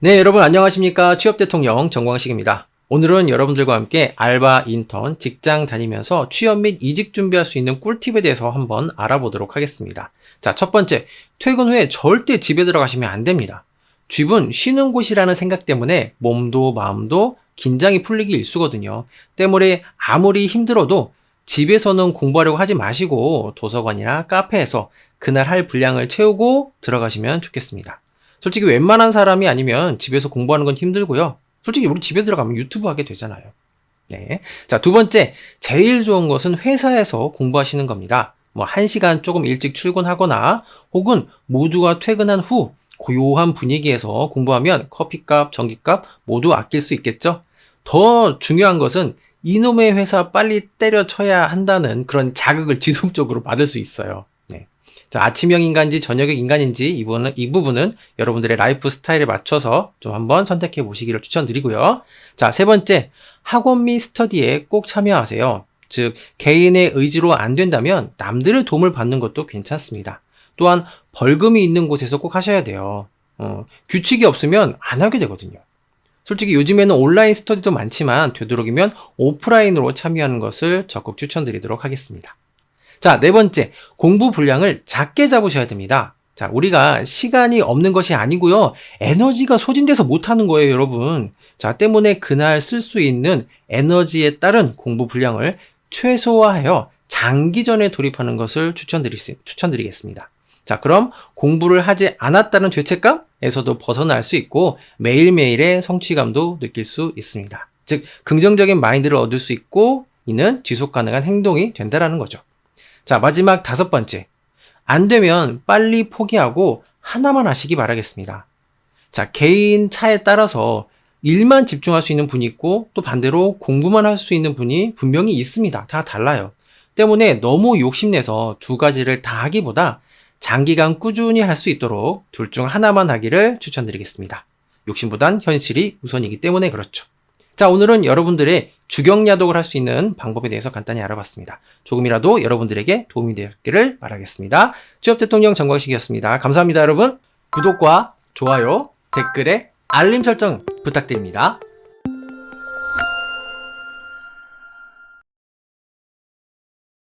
네, 여러분 안녕하십니까? 취업 대통령 정광식입니다. 오늘은 여러분들과 함께 알바, 인턴, 직장 다니면서 취업 및 이직 준비할 수 있는 꿀팁에 대해서 한번 알아보도록 하겠습니다. 자, 첫 번째, 퇴근 후에 절대 집에 들어가시면 안 됩니다. 집은 쉬는 곳이라는 생각 때문에 몸도 마음도 긴장이 풀리기 일쑤거든요. 때문에 아무리 힘들어도 집에서는 공부하려고 하지 마시고 도서관이나 카페에서 그날 할 분량을 채우고 들어가시면 좋겠습니다. 솔직히 웬만한 사람이 아니면 집에서 공부하는 건 힘들고요. 솔직히 우리 집에 들어가면 유튜브 하게 되잖아요. 네. 자, 두 번째, 제일 좋은 것은 회사에서 공부하시는 겁니다. 뭐, 한 시간 조금 일찍 출근하거나 혹은 모두가 퇴근한 후 고요한 분위기에서 공부하면 커피값, 전기값 모두 아낄 수 있겠죠? 더 중요한 것은 이놈의 회사 빨리 때려쳐야 한다는 그런 자극을 지속적으로 받을 수 있어요. 아침형 인간인지 저녁형 인간인지 이 부분은, 이 부분은 여러분들의 라이프 스타일에 맞춰서 좀 한번 선택해 보시기를 추천드리고요. 자, 세 번째, 학원 및 스터디에 꼭 참여하세요. 즉, 개인의 의지로 안 된다면 남들의 도움을 받는 것도 괜찮습니다. 또한 벌금이 있는 곳에서 꼭 하셔야 돼요. 어, 규칙이 없으면 안 하게 되거든요. 솔직히 요즘에는 온라인 스터디도 많지만 되도록이면 오프라인으로 참여하는 것을 적극 추천드리도록 하겠습니다. 자, 네 번째, 공부 분량을 작게 잡으셔야 됩니다. 자, 우리가 시간이 없는 것이 아니고요. 에너지가 소진돼서 못 하는 거예요, 여러분. 자, 때문에 그날 쓸 수 있는 에너지에 따른 공부 분량을 최소화하여 장기전에 돌입하는 것을 추천드리, 추천드리겠습니다. 자, 그럼 공부를 하지 않았다는 죄책감에서도 벗어날 수 있고 매일매일의 성취감도 느낄 수 있습니다. 즉, 긍정적인 마인드를 얻을 수 있고 이는 지속 가능한 행동이 된다라는 거죠. 자, 마지막 다섯 번째. 안 되면 빨리 포기하고 하나만 하시기 바라겠습니다. 자, 개인 차에 따라서 일만 집중할 수 있는 분이 있고 또 반대로 공부만 할 수 있는 분이 분명히 있습니다. 다 달라요. 때문에 너무 욕심내서 두 가지를 다 하기보다 장기간 꾸준히 할 수 있도록 둘 중 하나만 하기를 추천드리겠습니다. 욕심보단 현실이 우선이기 때문에 그렇죠. 자, 오늘은 여러분들의 주경야독을 할 수 있는 방법에 대해서 간단히 알아봤습니다. 조금이라도 여러분들에게 도움이 되었기를 바라겠습니다. 취업 대통령 정광식이었습니다. 감사합니다, 여러분. 구독과 좋아요, 댓글에 알림 설정 부탁드립니다.